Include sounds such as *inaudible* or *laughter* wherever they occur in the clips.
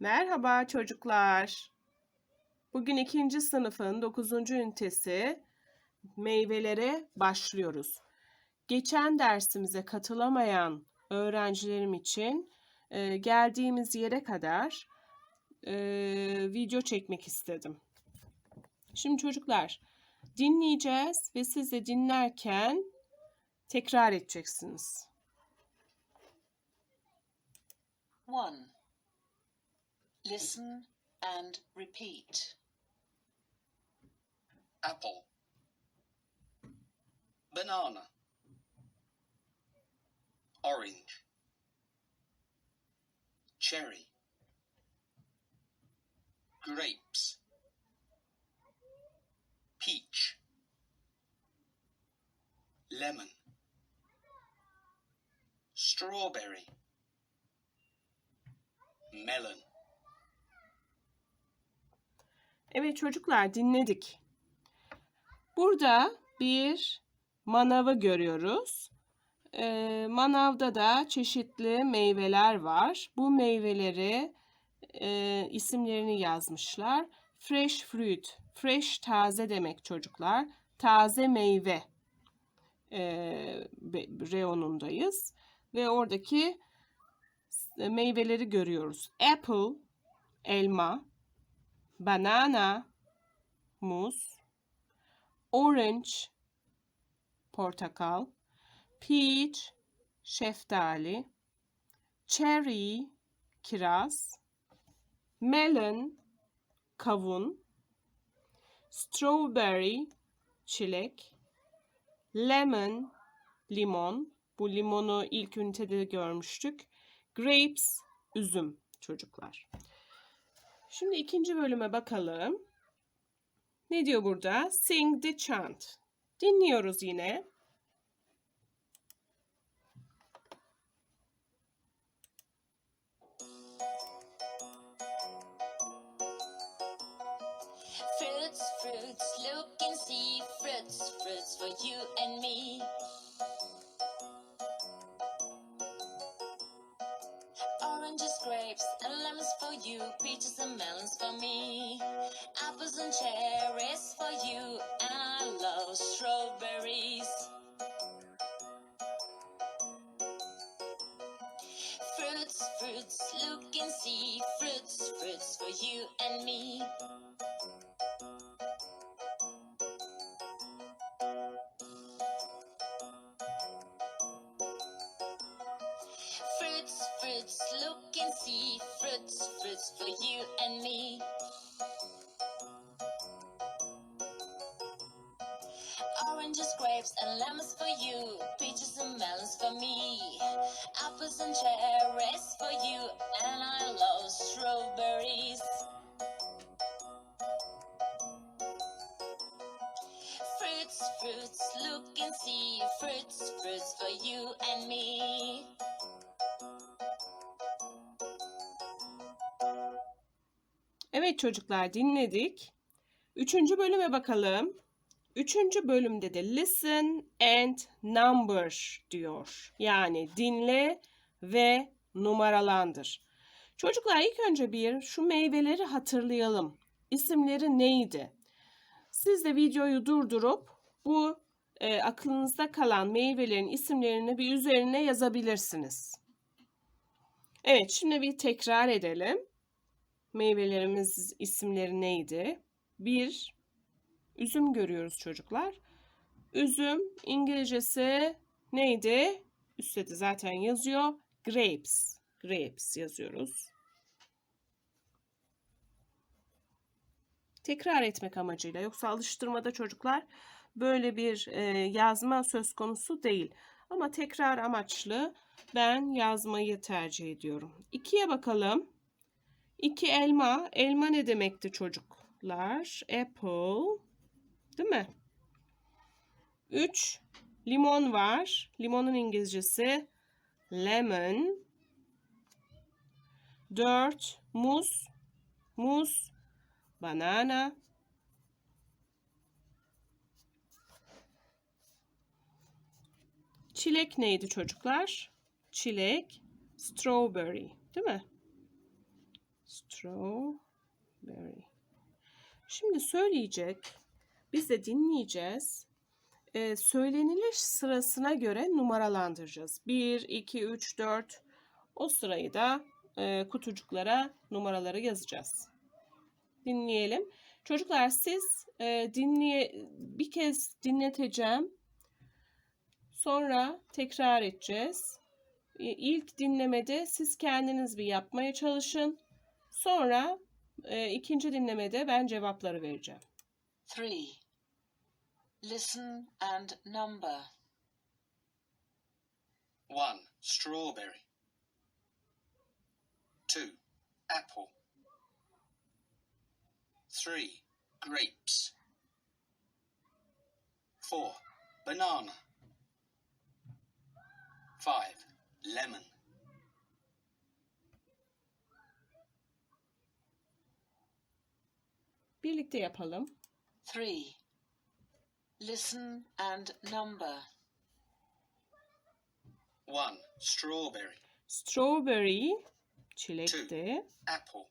Merhaba çocuklar. Bugün ikinci sınıfın dokuzuncu ünitesi meyvelere başlıyoruz. Geçen dersimize katılamayan öğrencilerim için e, geldiğimiz yere kadar e, video çekmek istedim. Şimdi çocuklar dinleyeceğiz ve siz de dinlerken tekrar edeceksiniz. 1. Listen and repeat. apple. Banana. Orange. Cherry. Grapes. Peach. Lemon. Strawberry. Melon Evet çocuklar dinledik. Burada bir manavı görüyoruz. Ee, manavda da çeşitli meyveler var. Bu meyveleri e, isimlerini yazmışlar. Fresh fruit, fresh taze demek çocuklar. Taze meyve e, reyonundayız. Ve oradaki e, meyveleri görüyoruz. Apple, elma, banana, muz, orange, portakal, peach, şeftali, cherry, kiraz, melon, kavun, strawberry, çilek, lemon, limon. Bu limonu ilk ünitede de görmüştük. Grapes, üzüm çocuklar. Şimdi ikinci bölüme bakalım. Ne diyor burada? Sing the chant. Dinliyoruz yine. Fruits, fruits, look and see fruits, fruits for you and me. Oranges, grapes, and lemons for you, peaches and melons for me, apples and cherries for you, and I love strawberries. Fruits, fruits, look and see fruits, fruits for you and me. Fruits, look and see fruits, fruits for you and me. Oranges, grapes, and lemons for you, peaches and melons for me, apples and cherries for you, and I love strawberries. Fruits, fruits, look and see fruits, fruits for you and me. Evet çocuklar dinledik. Üçüncü bölüme bakalım. Üçüncü bölümde de listen and number diyor. Yani dinle ve numaralandır. Çocuklar ilk önce bir şu meyveleri hatırlayalım. İsimleri neydi? Siz de videoyu durdurup bu e, aklınızda kalan meyvelerin isimlerini bir üzerine yazabilirsiniz. Evet şimdi bir tekrar edelim. Meyvelerimiz isimleri neydi? Bir, üzüm görüyoruz çocuklar. Üzüm İngilizcesi neydi? Üstte de zaten yazıyor. Grapes. Grapes yazıyoruz. Tekrar etmek amacıyla. Yoksa alıştırmada çocuklar böyle bir e, yazma söz konusu değil. Ama tekrar amaçlı ben yazmayı tercih ediyorum. İkiye bakalım. İki elma. Elma ne demekti çocuklar? Apple. Değil mi? Üç limon var. Limonun İngilizcesi lemon. Dört muz. Muz. Banana. Çilek neydi çocuklar? Çilek. Strawberry. Değil mi? Strawberry. Şimdi söyleyecek. Biz de dinleyeceğiz. Ee, söyleniliş sırasına göre numaralandıracağız. 1, 2, 3, 4. O sırayı da e, kutucuklara numaraları yazacağız. Dinleyelim. Çocuklar siz e, dinleye bir kez dinleteceğim. Sonra tekrar edeceğiz. İ- İlk dinlemede siz kendiniz bir yapmaya çalışın. Sonra e, ikinci dinlemede ben cevapları vereceğim. 3. Listen and number. 1. Strawberry. 2. Apple. 3. Grapes. 4. Banana. 5. Lemon. Birlikte yapalım. 3. Listen and number. 1. Strawberry. Strawberry çilekti. Apple.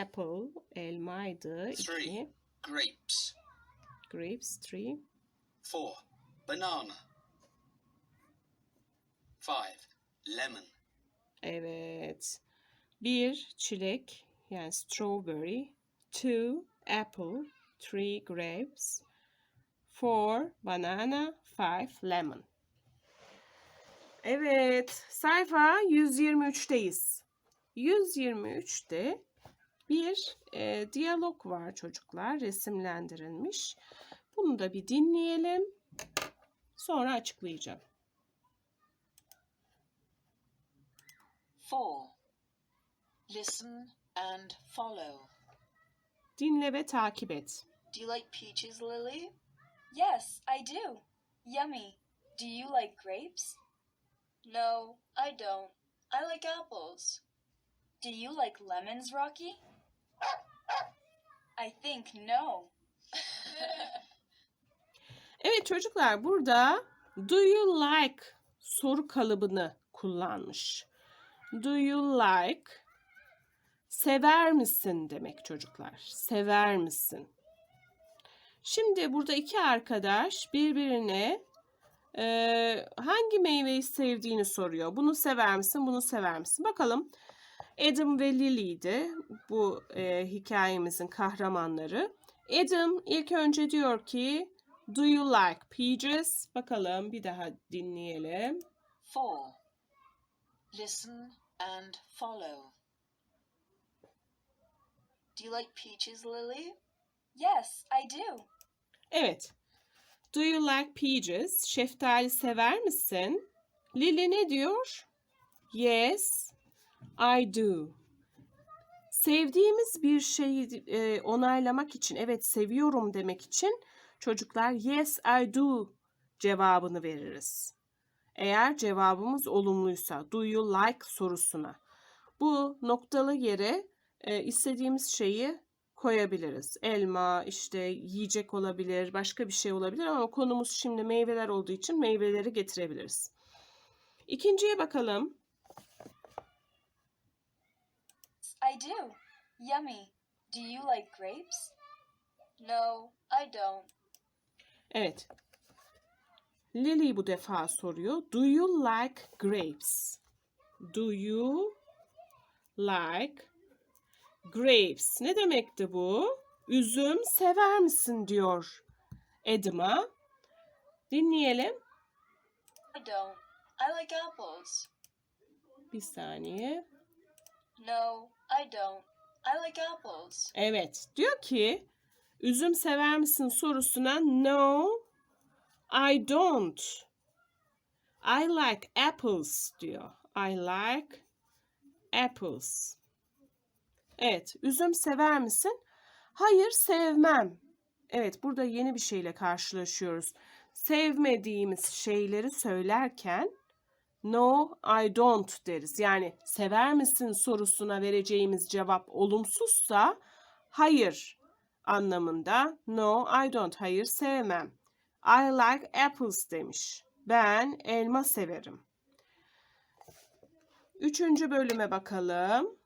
Apple elmaydı. Three. 2. Grapes. Grapes 3. 4. Banana. 5. Lemon. Evet. Bir çilek yani strawberry. Two apple. Three grapes. Four banana. Five lemon. Evet. Sayfa 123'teyiz. 123'te bir e, diyalog var çocuklar. Resimlendirilmiş. Bunu da bir dinleyelim. Sonra açıklayacağım. 4. Listen and follow. Dinle ve takip et. Do you like peaches, Lily? Yes, I do. Yummy. Do you like grapes? No, I don't. I like apples. Do you like lemons, Rocky? I think no. Evet çocuklar burada do you like soru kalıbını kullanmış. Do you like sever misin demek çocuklar. Sever misin? Şimdi burada iki arkadaş birbirine e, hangi meyveyi sevdiğini soruyor. Bunu sever misin? Bunu sever misin? Bakalım. Adam ve Lily'di bu e, hikayemizin kahramanları. Adam ilk önce diyor ki Do you like peaches? Bakalım bir daha dinleyelim. 4. Listen and follow. Do you like peaches, Lily? Yes, I do. Evet. Do you like peaches? Şeftali sever misin? Lily ne diyor? Yes, I do. Sevdiğimiz bir şeyi e, onaylamak için, evet seviyorum demek için çocuklar yes, I do cevabını veririz. Eğer cevabımız olumluysa, do you like sorusuna. Bu noktalı yere e, istediğimiz şeyi koyabiliriz. Elma, işte yiyecek olabilir, başka bir şey olabilir ama konumuz şimdi meyveler olduğu için meyveleri getirebiliriz. İkinciye bakalım. I do. Yummy. Do you like grapes? No, I don't. Evet. Lily bu defa soruyor. Do you like grapes? Do you like grapes? Ne demekti bu? Üzüm sever misin diyor Adam'a. Dinleyelim. I don't. I like apples. Bir saniye. No, I don't. I like apples. Evet. Diyor ki üzüm sever misin sorusuna no I don't. I like apples diyor. I like apples. Evet, üzüm sever misin? Hayır, sevmem. Evet, burada yeni bir şeyle karşılaşıyoruz. Sevmediğimiz şeyleri söylerken no, I don't deriz. Yani sever misin sorusuna vereceğimiz cevap olumsuzsa hayır anlamında no, I don't. Hayır, sevmem. I like apples demiş. Ben elma severim. Üçüncü bölüme bakalım.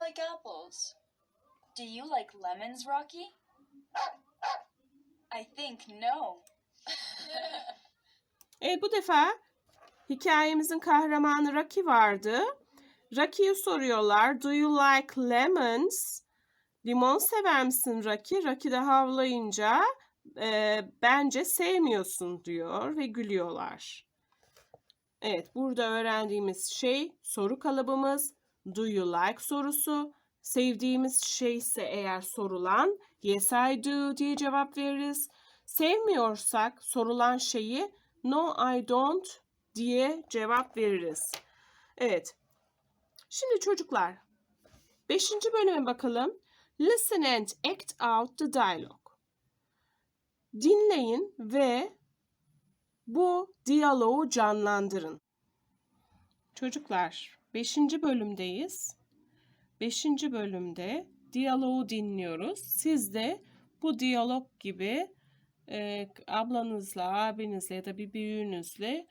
Like apples. Do you like lemons, Rocky? I think no. *laughs* Evet bu defa hikayemizin kahramanı Rocky vardı. Rocky'ye soruyorlar. Do you like lemons? Limon sever misin Rocky? Rocky de havlayınca e, bence sevmiyorsun diyor ve gülüyorlar. Evet burada öğrendiğimiz şey soru kalıbımız. Do you like sorusu. Sevdiğimiz şey ise eğer sorulan yes I do diye cevap veririz. Sevmiyorsak sorulan şeyi no I don't diye cevap veririz. Evet. Şimdi çocuklar beşinci bölüme bakalım. Listen and act out the dialogue. Dinleyin ve bu diyaloğu canlandırın. Çocuklar 5. bölümdeyiz. 5. bölümde diyaloğu dinliyoruz. Siz de bu diyalog gibi e, ablanızla, abinizle ya da bir büyüğünüzle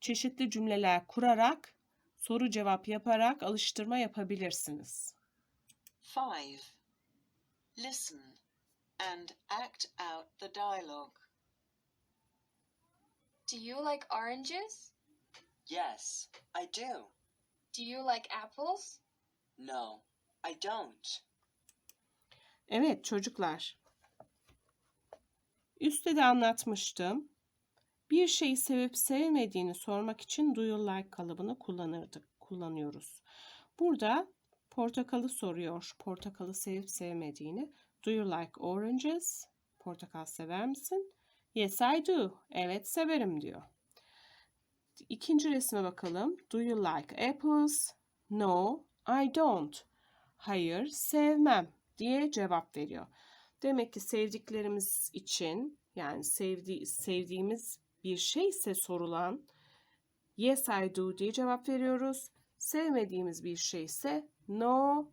çeşitli cümleler kurarak soru cevap yaparak alıştırma yapabilirsiniz. 5. Listen and act out the dialogue. Do you like oranges? Yes, I do. Do you like apples? No, I don't. Evet çocuklar. Üstte de anlatmıştım. Bir şeyi sevip sevmediğini sormak için do you like kalıbını kullanırdık, kullanıyoruz. Burada portakalı soruyor. Portakalı sevip sevmediğini. Do you like oranges? Portakal sever misin? Yes I do. Evet severim diyor. İkinci resme bakalım. Do you like apples? No, I don't. Hayır, sevmem diye cevap veriyor. Demek ki sevdiklerimiz için yani sevdi, sevdiğimiz bir şeyse sorulan yes I do diye cevap veriyoruz. Sevmediğimiz bir şeyse no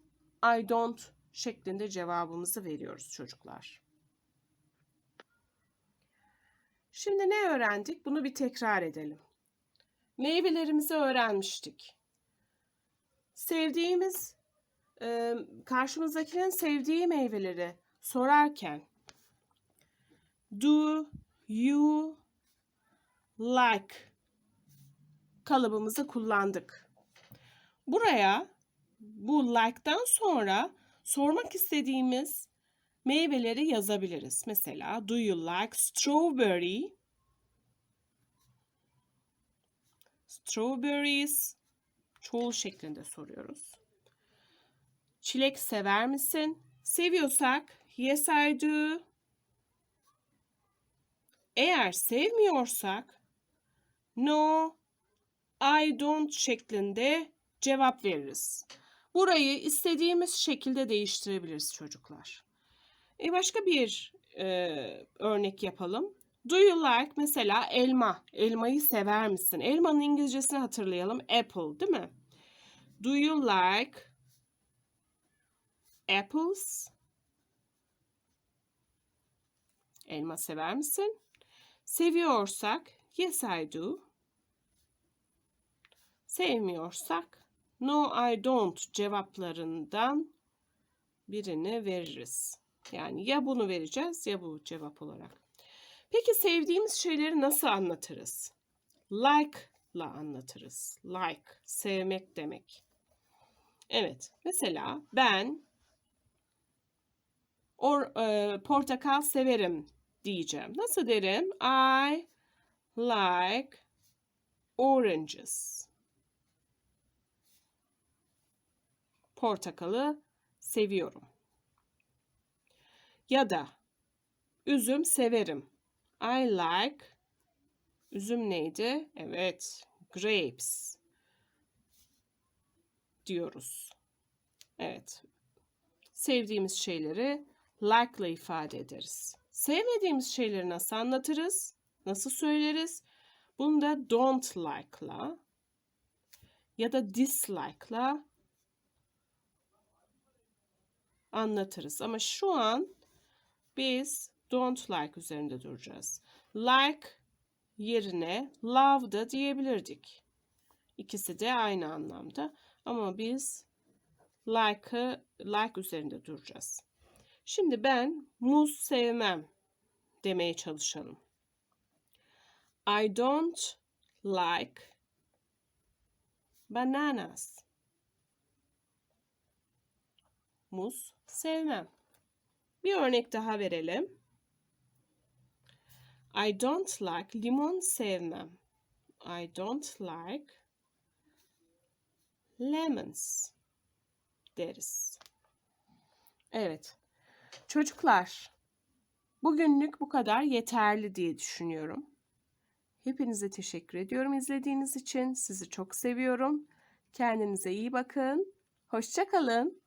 I don't şeklinde cevabımızı veriyoruz çocuklar. Şimdi ne öğrendik? Bunu bir tekrar edelim. Meyvelerimizi öğrenmiştik. Sevdiğimiz, e, karşımızdakinin sevdiği meyveleri sorarken do you like kalıbımızı kullandık. Buraya bu like'dan sonra sormak istediğimiz meyveleri yazabiliriz. Mesela do you like strawberry? Strawberries çoğul şeklinde soruyoruz. Çilek sever misin? Seviyorsak yes I do. Eğer sevmiyorsak no I don't şeklinde cevap veririz. Burayı istediğimiz şekilde değiştirebiliriz çocuklar. E başka bir e, örnek yapalım. Do you like mesela elma. Elmayı sever misin? Elmanın İngilizcesini hatırlayalım. Apple değil mi? Do you like apples? Elma sever misin? Seviyorsak yes I do. Sevmiyorsak no I don't cevaplarından birini veririz. Yani ya bunu vereceğiz ya bu cevap olarak. Peki sevdiğimiz şeyleri nasıl anlatırız? Like'la anlatırız. Like, sevmek demek. Evet, mesela ben or, e, portakal severim diyeceğim. Nasıl derim? I like oranges. Portakalı seviyorum. Ya da üzüm severim. I like üzüm neydi? Evet, grapes diyoruz. Evet. Sevdiğimiz şeyleri like ile ifade ederiz. Sevmediğimiz şeyleri nasıl anlatırız? Nasıl söyleriz? Bunu da don't like'la ya da dislike'la anlatırız. Ama şu an biz don't like üzerinde duracağız. Like yerine love da diyebilirdik. İkisi de aynı anlamda. Ama biz like'ı like üzerinde duracağız. Şimdi ben muz sevmem demeye çalışalım. I don't like bananas. Muz sevmem. Bir örnek daha verelim. I don't like limon sevmem. I don't like lemons deriz. Evet. Çocuklar, bugünlük bu kadar yeterli diye düşünüyorum. Hepinize teşekkür ediyorum izlediğiniz için. Sizi çok seviyorum. Kendinize iyi bakın. Hoşça kalın.